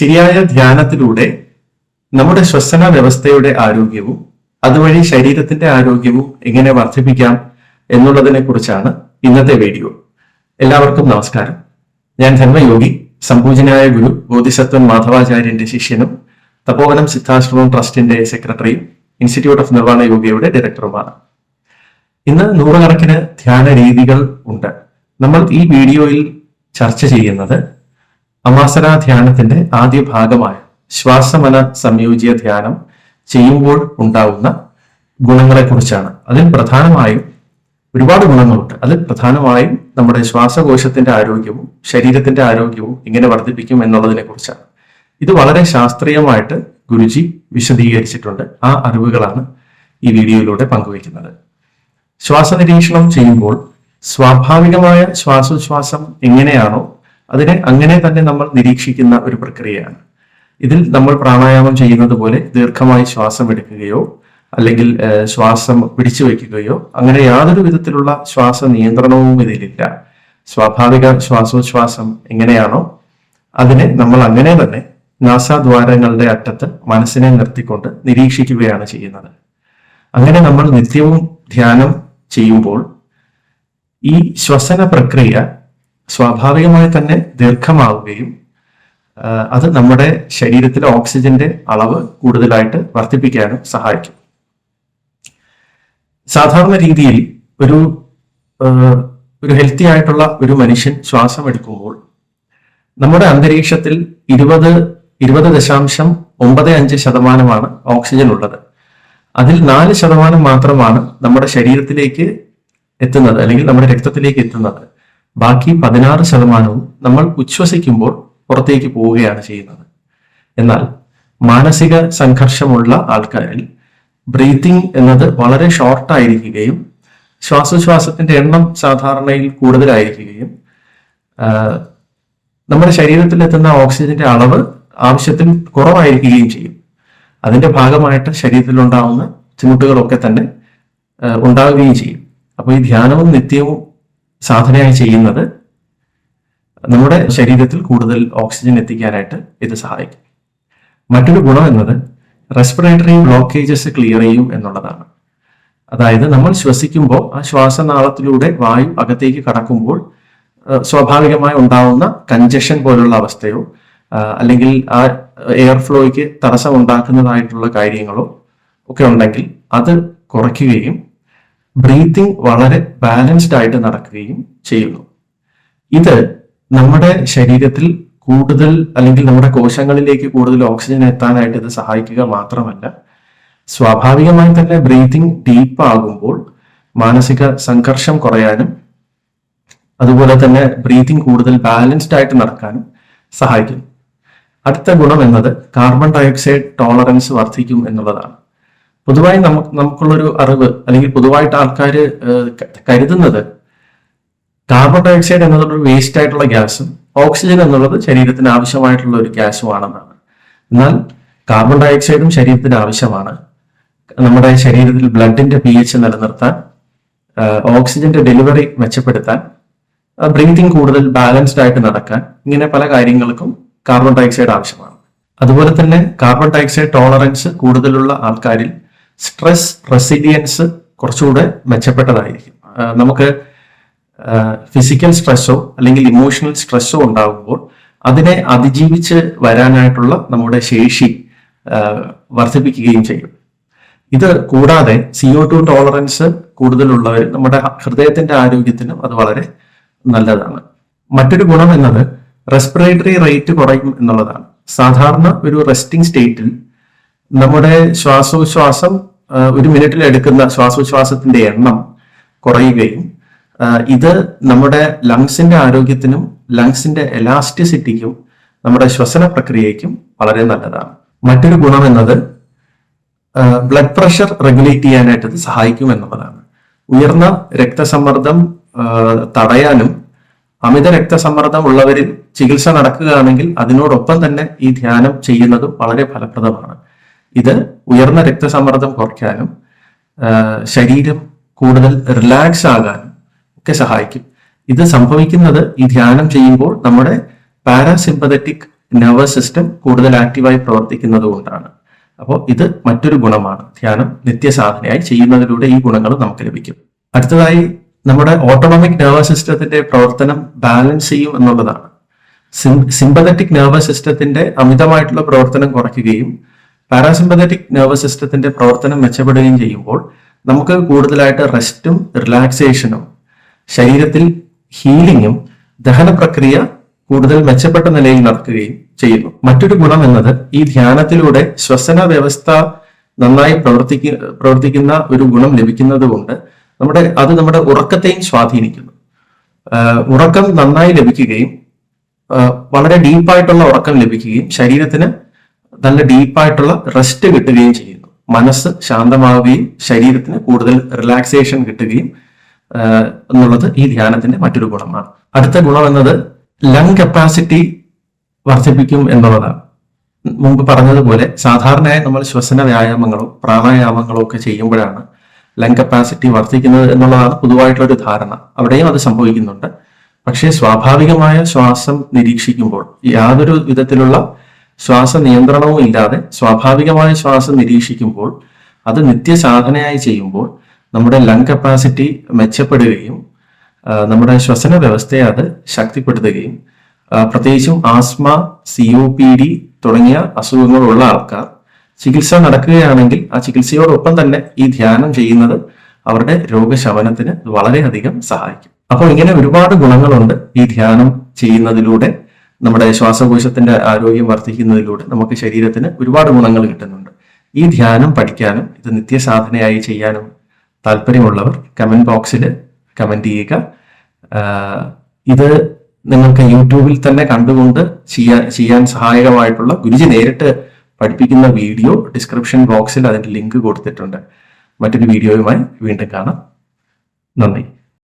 ശരിയായ ധ്യാനത്തിലൂടെ നമ്മുടെ ശ്വസന വ്യവസ്ഥയുടെ ആരോഗ്യവും അതുവഴി ശരീരത്തിന്റെ ആരോഗ്യവും എങ്ങനെ വർദ്ധിപ്പിക്കാം എന്നുള്ളതിനെ കുറിച്ചാണ് ഇന്നത്തെ വീഡിയോ. എല്ലാവർക്കും നമസ്കാരം. ഞാൻ ധർമ്മയോഗി സംപൂജനായ ഗുരു ബോധിസത്വൻ മാധവാചാര്യന്റെ ശിഷ്യനും തപോവനം സിദ്ധാശ്രമം ട്രസ്റ്റിന്റെ സെക്രട്ടറിയും ഇൻസ്റ്റിറ്റ്യൂട്ട് ഓഫ് നിർവാണ യോഗയുടെ ഡയറക്ടറുമാണ്. ഇന്ന് നൂറുകണക്കിന് ധ്യാന രീതികൾ ഉണ്ട്. നമ്മൾ ഈ വീഡിയോയിൽ ചർച്ച ചെയ്യുന്നത് അമാസന ധ്യാനത്തിന്റെ ആദ്യ ഭാഗമായ ശ്വാസമന സംയോജ്യ ധ്യാനം ചെയ്യുമ്പോൾ ഉണ്ടാവുന്ന ഗുണങ്ങളെക്കുറിച്ചാണ്. അതിൽ പ്രധാനമായും ഒരുപാട് ഗുണങ്ങളുണ്ട്. അതിൽ പ്രധാനമായും നമ്മുടെ ശ്വാസകോശത്തിന്റെ ആരോഗ്യവും ശരീരത്തിന്റെ ആരോഗ്യവും എങ്ങനെ വർദ്ധിപ്പിക്കും എന്നുള്ളതിനെ കുറിച്ചാണ് ഇത് വളരെ ശാസ്ത്രീയമായിട്ട് ഗുരുജി വിശദീകരിച്ചിട്ടുണ്ട്. ആ അറിവുകളാണ് ഈ വീഡിയോയിലൂടെ പങ്കുവയ്ക്കുന്നത്. ശ്വാസനിരീക്ഷണം ചെയ്യുമ്പോൾ സ്വാഭാവികമായ ശ്വാസോച്ഛ്വാസം എങ്ങനെയാണോ അതിനെ അങ്ങനെ തന്നെ നമ്മൾ നിരീക്ഷിക്കുന്ന ഒരു പ്രക്രിയയാണ്. ഇതിൽ നമ്മൾ പ്രാണായാമം ചെയ്യുന്നത് പോലെ ദീർഘമായി ശ്വാസം എടുക്കുകയോ അല്ലെങ്കിൽ ശ്വാസം പിടിച്ചു വയ്ക്കുകയോ അങ്ങനെ യാതൊരു വിധത്തിലുള്ള ശ്വാസ നിയന്ത്രണവും ഇതിലില്ല. സ്വാഭാവിക ശ്വാസോച്ഛ്വാസം എങ്ങനെയാണോ അതിനെ നമ്മൾ അങ്ങനെ തന്നെ നാസാദ്വാരങ്ങളുടെ അറ്റത്ത് മനസ്സിനെ നിർത്തിക്കൊണ്ട് നിരീക്ഷിക്കുകയാണ് ചെയ്യുന്നത്. അങ്ങനെ നമ്മൾ നിത്യവും ധ്യാനം ചെയ്യുമ്പോൾ ഈ ശ്വസന പ്രക്രിയ സ്വാഭാവികമായി തന്നെ ദീർഘമാവുകയും അത് നമ്മുടെ ശരീരത്തിലെ ഓക്സിജന്റെ അളവ് കൂടുതലായിട്ട് വർദ്ധിപ്പിക്കാനും സഹായിക്കും. സാധാരണ രീതിയിൽ ഒരു ഒരു ഹെൽത്തി ആയിട്ടുള്ള ഒരു മനുഷ്യൻ ശ്വാസം എടുക്കുമ്പോൾ നമ്മുടെ അന്തരീക്ഷത്തിൽ ഇരുപത് ഇരുപത് ദശാംശം ഒമ്പത് അഞ്ച് ശതമാനമാണ് ഓക്സിജൻ ഉള്ളത്. അതിൽ നാല് ശതമാനം മാത്രമാണ് നമ്മുടെ ശരീരത്തിലേക്ക് എത്തുന്നത് അല്ലെങ്കിൽ നമ്മുടെ രക്തത്തിലേക്ക് എത്തുന്നത്. ബാക്കി പതിനാറ് ശതമാനവും നമ്മൾ ഉച്ഛ്വസിക്കുമ്പോൾ പുറത്തേക്ക് പോവുകയാണ് ചെയ്യുന്നത്. എന്നാൽ മാനസിക സംഘർഷമുള്ള ആൾക്കാരിൽ ബ്രീത്തിങ് എന്നത് വളരെ ഷോർട്ട് ആയിരിക്കുകയും ശ്വാസോച്ഛ്വാസത്തിന്റെ എണ്ണം സാധാരണയിൽ കൂടുതലായിരിക്കുകയും നമ്മുടെ ശരീരത്തിൽ എത്തുന്ന ഓക്സിജന്റെ അളവ് ആവശ്യത്തിൽ കുറവായിരിക്കുകയും ചെയ്യും. അതിന്റെ ഭാഗമായിട്ട് ശരീരത്തിൽ ഉണ്ടാവുന്ന ബുദ്ധിമുട്ടുകളൊക്കെ തന്നെ ഉണ്ടാവുകയും ചെയ്യും. അപ്പോൾ ഈ ധ്യാനവും നിത്യവും സാധനയായി ചെയ്യുന്നത് നമ്മുടെ ശരീരത്തിൽ കൂടുതൽ ഓക്സിജൻ എത്തിക്കാനായിട്ട് ഇത് സഹായിക്കും. മറ്റൊരു ഗുണം എന്നത് റെസ്പിറേറ്ററി ബ്ലോക്കേജസ് ക്ലിയർ ചെയ്യും എന്നുള്ളതാണ്. അതായത് നമ്മൾ ശ്വസിക്കുമ്പോൾ ആ ശ്വാസനാളത്തിലൂടെ വായു അകത്തേക്ക് കടക്കുമ്പോൾ സ്വാഭാവികമായി ഉണ്ടാവുന്ന കഞ്ചഷൻ പോലുള്ള അവസ്ഥയോ അല്ലെങ്കിൽ ആ എയർ ഫ്ലോയ്ക്ക് തടസ്സം ഉണ്ടാക്കുന്നതായിട്ടുള്ള കാര്യങ്ങളോ ഒക്കെ ഉണ്ടെങ്കിൽ അത് കുറയ്ക്കുകയും ബ്രീത്തിങ് വളരെ ബാലൻസ്ഡ് ആയിട്ട് നടക്കുകയും ചെയ്യുന്നു. ഇത് നമ്മുടെ ശരീരത്തിൽ കൂടുതൽ അല്ലെങ്കിൽ നമ്മുടെ കോശങ്ങളിലേക്ക് കൂടുതൽ ഓക്സിജൻ എത്താനായിട്ട് ഇത് സഹായിക്കുക മാത്രമല്ല സ്വാഭാവികമായി തന്നെ ബ്രീത്തിങ് ഡീപ്പ് ആകുമ്പോൾ മാനസിക സംഘർഷം കുറയാനും അതുപോലെ തന്നെ ബ്രീത്തിങ് കൂടുതൽ ബാലൻസ്ഡ് ആയിട്ട് നടക്കാനും സഹായിക്കുന്നു. അടുത്ത ഗുണം എന്നത് കാർബൺ ഡയോക്സൈഡ് ടോളറൻസ് വർദ്ധിക്കും എന്നുള്ളതാണ്. പൊതുവായി നമുക്ക് നമുക്കുള്ളൊരു അറിവ് അല്ലെങ്കിൽ പൊതുവായിട്ട് ആൾക്കാർ കരുതുന്നത് കാർബൺ എന്നുള്ളത് ഒരു വേസ്റ്റ് ആയിട്ടുള്ള ഗ്യാസും ഓക്സിജൻ എന്നുള്ളത് ശരീരത്തിന് ആവശ്യമായിട്ടുള്ള ഒരു ഗ്യാസുമാണെന്നാണ് എന്നാൽ കാർബൺ ഡയോക്സൈഡും ശരീരത്തിന് ആവശ്യമാണ്. നമ്മുടെ ശരീരത്തിൽ ബ്ലഡിന്റെ പി എച്ച് നിലനിർത്താൻ ഓക്സിജന്റെ ഡെലിവറി മെച്ചപ്പെടുത്താൻ ബ്രീതിങ് കൂടുതൽ ബാലൻസ്ഡ് ആയിട്ട് നടക്കാൻ ഇങ്ങനെ പല കാര്യങ്ങൾക്കും കാർബൺ ഡയോക്സൈഡ് ആവശ്യമാണ്. അതുപോലെ തന്നെ കാർബൺ ഡയോക്സൈഡ് ടോളറൻസ് കൂടുതലുള്ള ആൾക്കാരിൽ സ്ട്രെസ് റെസിലിയൻസ് കുറച്ചുകൂടെ മെച്ചപ്പെട്ടതായിരിക്കും. നമുക്ക് ഫിസിക്കൽ സ്ട്രെസ്സോ അല്ലെങ്കിൽ ഇമോഷണൽ സ്ട്രെസ്സോ ഉണ്ടാകുമ്പോൾ അതിനെ അതിജീവിച്ച് വരാനായിട്ടുള്ള നമ്മുടെ ശേഷി വർദ്ധിപ്പിക്കുകയും ചെയ്യും. ഇത് കൂടാതെ സി ഒ ടു ടോളറൻസ് കൂടുതലുള്ളവർ നമ്മുടെ ഹൃദയത്തിന്റെ ആരോഗ്യത്തിനും അത് വളരെ നല്ലതാണ്. മറ്റൊരു ഗുണം എന്നത് റെസ്പിറേറ്ററി റേറ്റ് കുറയും എന്നുള്ളതാണ്. സാധാരണ ഒരു റെസ്റ്റിംഗ് സ്റ്റേറ്റിൽ നമ്മുടെ ശ്വാസോച്ഛ്വാസം ഒരു മിനിറ്റിൽ എടുക്കുന്ന ശ്വാസോച്ഛ്വാസത്തിന്റെ എണ്ണം കുറയുകയും ഇത് നമ്മുടെ ലങ്സിന്റെ ആരോഗ്യത്തിനും ലങ്സിന്റെ എലാസ്റ്റിസിറ്റിക്കും നമ്മുടെ ശ്വസന പ്രക്രിയയ്ക്കും വളരെ നല്ലതാണ്. മറ്റൊരു ഗുണം എന്നത് ബ്ലഡ് പ്രഷർ റെഗുലേറ്റ് ചെയ്യാനായിട്ട് ഇത് സഹായിക്കും എന്നുള്ളതാണ്. ഉയർന്ന രക്തസമ്മർദ്ദം തടയാനും അമിത രക്തസമ്മർദ്ദം ഉള്ളവരിൽ ചികിത്സ നടക്കുകയാണെങ്കിൽ അതിനോടൊപ്പം തന്നെ ഈ ധ്യാനം ചെയ്യുന്നതും വളരെ ഫലപ്രദമാണ്. ഇത് ഉയർന്ന രക്തസമ്മർദ്ദം കുറയ്ക്കാനും ശരീരം കൂടുതൽ റിലാക്സ് ആകാനും ഒക്കെ സഹായിക്കും. ഇത് സംഭവിക്കുന്നത് ഈ ധ്യാനം ചെയ്യുമ്പോൾ നമ്മുടെ പാരാസിമ്പതറ്റിക് നെർവസ് സിസ്റ്റം കൂടുതൽ ആക്റ്റീവായി പ്രവർത്തിക്കുന്നത് കൊണ്ടാണ്. അപ്പോൾ ഇത് മറ്റൊരു ഗുണമാണ്. ധ്യാനം നിത്യസാധനയായി ചെയ്യുന്നതിലൂടെ ഈ ഗുണങ്ങൾ നമുക്ക് ലഭിക്കും. അടുത്തതായി നമ്മുടെ ഓട്ടോണോമിക് നെർവസ് സിസ്റ്റത്തിന്റെ പ്രവർത്തനം ബാലൻസ് ചെയ്യും എന്നുള്ളതാണ്. സിമ്പതറ്റിക് നെർവസ് സിസ്റ്റത്തിന്റെ അമിതമായിട്ടുള്ള പ്രവർത്തനം കുറയ്ക്കുകയും പാരാസിമ്പതറ്റിക് നെർവസ് സിസ്റ്റത്തിന്റെ പ്രവർത്തനം മെച്ചപ്പെടുകയും ചെയ്യുമ്പോൾ നമുക്ക് കൂടുതലായിട്ട് റെസ്റ്റും റിലാക്സേഷനും ശരീരത്തിൽ ഹീലിങ്ങും ദഹന പ്രക്രിയ കൂടുതൽ മെച്ചപ്പെട്ട നിലയിൽ നടക്കുകയും ചെയ്യുന്നു. മറ്റൊരു ഗുണം എന്നത് ഈ ധ്യാനത്തിലൂടെ ശ്വസന വ്യവസ്ഥ നന്നായി പ്രവർത്തിക്ക പ്രവർത്തിക്കുന്ന ഒരു ഗുണം ലഭിക്കുന്നത് കൊണ്ട് നമ്മുടെ അത് നമ്മുടെ ഉറക്കത്തെയും സ്വാധീനിക്കുന്നു. ഉറക്കം നന്നായി ലഭിക്കുകയും വളരെ ഡീപ്പായിട്ടുള്ള ഉറക്കം ലഭിക്കുകയും ശരീരത്തിന് നല്ല ഡീപ്പായിട്ടുള്ള റെസ്റ്റ് കിട്ടുകയും ചെയ്യുന്നു. മനസ്സ് ശാന്തമാവുകയും ശരീരത്തിന് കൂടുതൽ റിലാക്സേഷൻ കിട്ടുകയും എന്നുള്ളത് ഈ ധ്യാനത്തിന്റെ മറ്റൊരു ഗുണമാണ്. അടുത്ത ഗുണം എന്നത് ലങ് കപ്പാസിറ്റി വർദ്ധിപ്പിക്കും എന്നുള്ളതാണ്. മുമ്പ് പറഞ്ഞതുപോലെ സാധാരണയായി നമ്മൾ ശ്വസന വ്യായാമങ്ങളോ പ്രാണായാമങ്ങളോ ഒക്കെ ചെയ്യുമ്പോഴാണ് ലങ് കപ്പാസിറ്റി വർദ്ധിക്കുന്നത് എന്നുള്ളതാണ് പൊതുവായിട്ടുള്ള ഒരു ധാരണ. അവിടെയും അത് സംഭവിക്കുന്നുണ്ട്. പക്ഷേ സ്വാഭാവികമായ ശ്വാസം നിരീക്ഷിക്കുമ്പോൾ യാതൊരു വിധത്തിലുള്ള ശ്വാസ നിയന്ത്രണവും ഇല്ലാതെ സ്വാഭാവികമായ ശ്വാസം നിരീക്ഷിക്കുമ്പോൾ അത് നിത്യസാധനയായി ചെയ്യുമ്പോൾ നമ്മുടെ ലങ് കപ്പാസിറ്റി മെച്ചപ്പെടുകയും നമ്മുടെ ശ്വസന വ്യവസ്ഥയെ അത് ശക്തിപ്പെടുത്തുകയും പ്രത്യേകിച്ചും asthma C O P D തുടങ്ങിയ അസുഖങ്ങളുള്ള ആൾക്കാർ ചികിത്സ നടക്കുകയാണെങ്കിൽ ആ ചികിത്സയോടൊപ്പം തന്നെ ഈ ധ്യാനം ചെയ്യുന്നത് അവരുടെ രോഗശമനത്തിന് വളരെയധികം സഹായിക്കും. അപ്പോൾ ഇങ്ങനെ ഒരുപാട് ഗുണങ്ങളുണ്ട് ഈ ധ്യാനം ചെയ്യുന്നതിലൂടെ. നമ്മുടെ ശ്വാസകോശത്തിന്റെ ആരോഗ്യം വർദ്ധിക്കുന്നതിലൂടെ നമുക്ക് ശരീരത്തിന് ഒരുപാട് ഗുണങ്ങൾ കിട്ടുന്നുണ്ട്. ഈ ധ്യാനം പഠിക്കാനും ഇത് നിത്യസാധനയായി ചെയ്യാനും താല്പര്യമുള്ളവർ കമന്റ് ബോക്സിൽ കമന്റ് ചെയ്യുക. ഇത് നിങ്ങൾക്ക് യൂട്യൂബിൽ തന്നെ കണ്ടുകൊണ്ട് ചെയ്യാൻ ചെയ്യാൻ സഹായകമായിട്ടുള്ള ഗുരുജി നേരിട്ട് പഠിപ്പിക്കുന്ന വീഡിയോ ഡിസ്ക്രിപ്ഷൻ ബോക്സിൽ അതിന്റെ ലിങ്ക് കൊടുത്തിട്ടുണ്ട്. മറ്റൊരു വീഡിയോയുമായി വീണ്ടും കാണാം. നന്ദി.